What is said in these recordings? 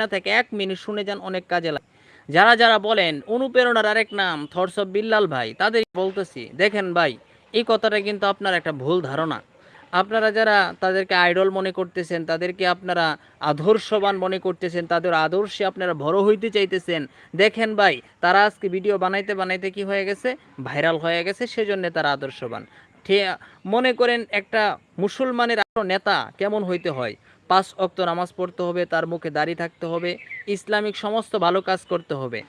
না থেকে, এক মিনিট শুনে যান, অনেক কাজে লাগে। যারা যারা বলেন, অনুপ্রেরণার আরেক নাম অফ বিল্লাল ভাই তাদের বলতেছি, দেখেন ভাই, এই কথাটা কিন্তু আপনার একটা ভুল ধারণা। আপনারা যারা তাদেরকে আইডল মনে করতেছেন, তাদেরকে আপনারা আদর্শবান মনে করতেছেন, তাদের আদর্শে আপনারা বড় হইতে চাইতেছেন, দেখেন ভাই, তারা আজকে ভিডিও বানাইতে বানাইতে কি হয়ে গেছে? ভাইরাল হয়ে গেছে, সেজন্য তারা আদর্শবান। মনে করেন একটা মুসলমানের আরও নেতা কেমন হইতে হয়? পাঁচ অক্ত নামাজ পড়তে হবে, তার মুখে দাড়ি থাকতে হবে, ইসলামিক সমস্ত ভালো কাজ করতে হবে।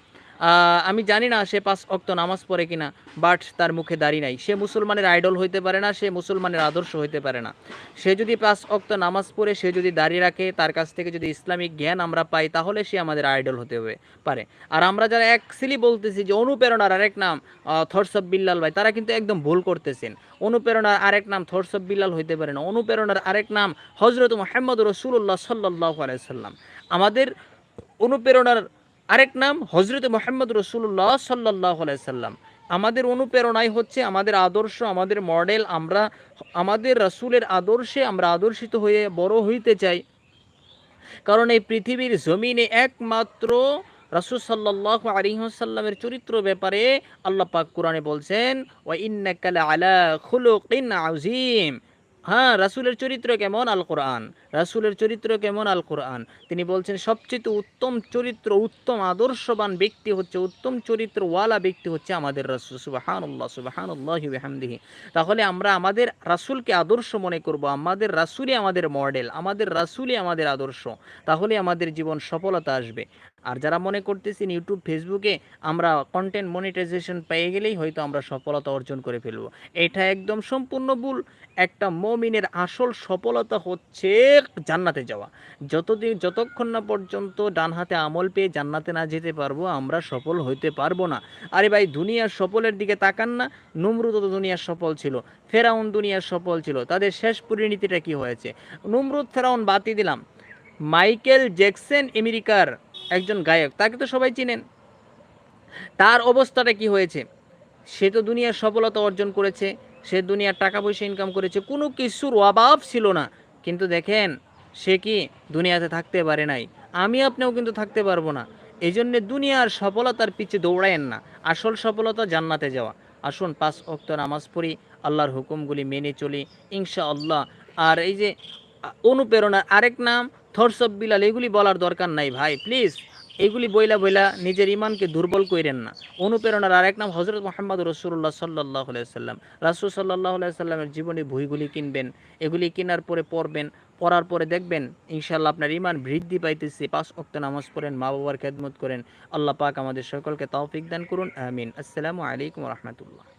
আমি জানি না সে পাঁচ অক্ত নামাজ পড়ে কিনা বাট তার মুখে দাড়ি নাই। সে মুসলমানের আইডল হইতে পারে না, সে মুসলমানের আদর্শ হইতে পারে না। সে যদি পাঁচ অক্ত নামাজ পড়ে, সে যদি দাড়ি রাখে, তার কাছ থেকে যদি ইসলামিক জ্ঞান আমরা পাই, তাহলে সে আমাদের আইডল হতে হবে, পারে। আর আমরা যারা অ্যাকচুয়ালি বলতেছি যে অনুপ্রেরণার আরেক নাম অফ বিল্লাল ভাই, তারা কিন্তু একদম ভুল করতেছেন। অনুপ্রেরণার আরেক নাম অফ বিল্লাল হইতে পারে না। অনুপ্রেরণার আরেক নাম হজরত মোহাম্মদ রসুল্লাহ সাল্লাহ আলাইসাল্লাম আমাদের অনুপ্রেরণার আরেক নাম হজরত মোহাম্মদ রসুল্লাহ সাল্লাহ আলাইসাল্লাম আমাদের অনুপ্রেরণাই হচ্ছে আমাদের আদর্শ, আমাদের মডেল, আমরা, আমাদের রসুলের আদর্শে আমরা আদর্শিত হয়ে বড় হইতে চাই। কারণ এই পৃথিবীর জমিনে একমাত্র রাসুল সাল্লাহ আলিহাসাল্লামের চরিত্র ব্যাপারে আল্লাহ পাক কোরআনে বলছেন, ওয়া ইন্নাকালা আলা খুলুকিন আজিম হ্যাঁ রাসুলের চরিত্র কেমন? আল কোরআন রাসুলের চরিত্র কেমন? আল কোরআন তিনি বলছেন, সবচেয়ে উত্তম চরিত্র, উত্তম আদর্শবান ব্যক্তি হচ্ছে, উত্তম চরিত্রওয়ালা ব্যক্তি হচ্ছে আমাদের রাসুল। সুবাহানুল্লাহ সুবাহানুল্লাহ হামদিহি তাহলে আমরা আমাদের রাসুলকে আদর্শ মনে করব। আমাদের রাসুলই আমাদের মডেল, আমাদের রাসুলই আমাদের আদর্শ। তাহলে আমাদের জীবন সফলতা আসবে। আর যারা মনে করতেছেন ইউটিউব ফেসবুকে আমরা কন্টেন্ট মনিটাইজেশন পেয়ে গেলেই হয়তো আমরা সফলতা অর্জন করে ফেলব। এটা একদম সম্পূর্ণ ভুল। একটা মমিনের আসল সফলতা হচ্ছে জান্নাতে যাওয়া। যতদিন, যতক্ষণ না পর্যন্ত ডান হাতে আমল পেয়ে জান্নাতে না যেতে পারব, আমরা সফল হইতে পারব না। আরে ভাই, দুনিয়ার সফলের দিকে তাকান না। নুমরুদ তো দুনিয়ার সফল ছিল। ফেরাউন দুনিয়ার সফল ছিল। তাদের শেষ পরিণতিটা কি হয়েছে? নুমরুদ, ফেরাউন বাতি দিলাম। মাইকেল জ্যাকসন, আমেরিকার একজন গায়ক, তাকে তো সবাই চিনেন। তার অবস্থাটা কি হয়েছে? সে তো দুনিয়ার সফলতা অর্জন করেছে, সে দুনিয়ার টাকা পয়সা ইনকাম করেছে, কোনো কিছুর অভাব ছিল না। কিন্তু দেখেন, সে কি দুনিয়াতে থাকতে পারে নাই? আমি আপনিও কিন্তু থাকতে পারব না। এই জন্যে দুনিয়ার সফলতার পিছে দৌড়ায়েন না। আসল সফলতা জান্নাতে যাওয়া। আসুন পাঁচ অক্ত নামাজ পড়ি, আল্লাহর হুকুমগুলি মেনে চলি ইনশা আল্লাহ আর এই যে অনুপ্রেরণার আরেক নাম অফ বিলাল, এগুলি বলার দরকার নাই ভাই প্লিজ এগুলি বইলা বইলা নিজের ইমানকে দুর্বল কইরেন না। অনুপ্রেরণার আরেক নাম হজরত মোহাম্মদ রসুল্লাহ সাল্লাহ সাল্লাম রাসুল সাল্লাহ সাল্লামের জীবনী বইগুলি কিনবেন, এগুলি কেনার পরে পড়বেন, পড়ার পরে দেখবেন ইনশাল্লাহ আপনার ইমান বৃদ্ধি পাইতেছে। পাঁচ অক্ত নামাজ পড়েন মা বাবার খেদমত করেন। আল্লাহ পাক আমাদের সকলকে তৌফিক দান করুন, আমিন। আসসালামু আলাইকুম রহমতুল্লাহ।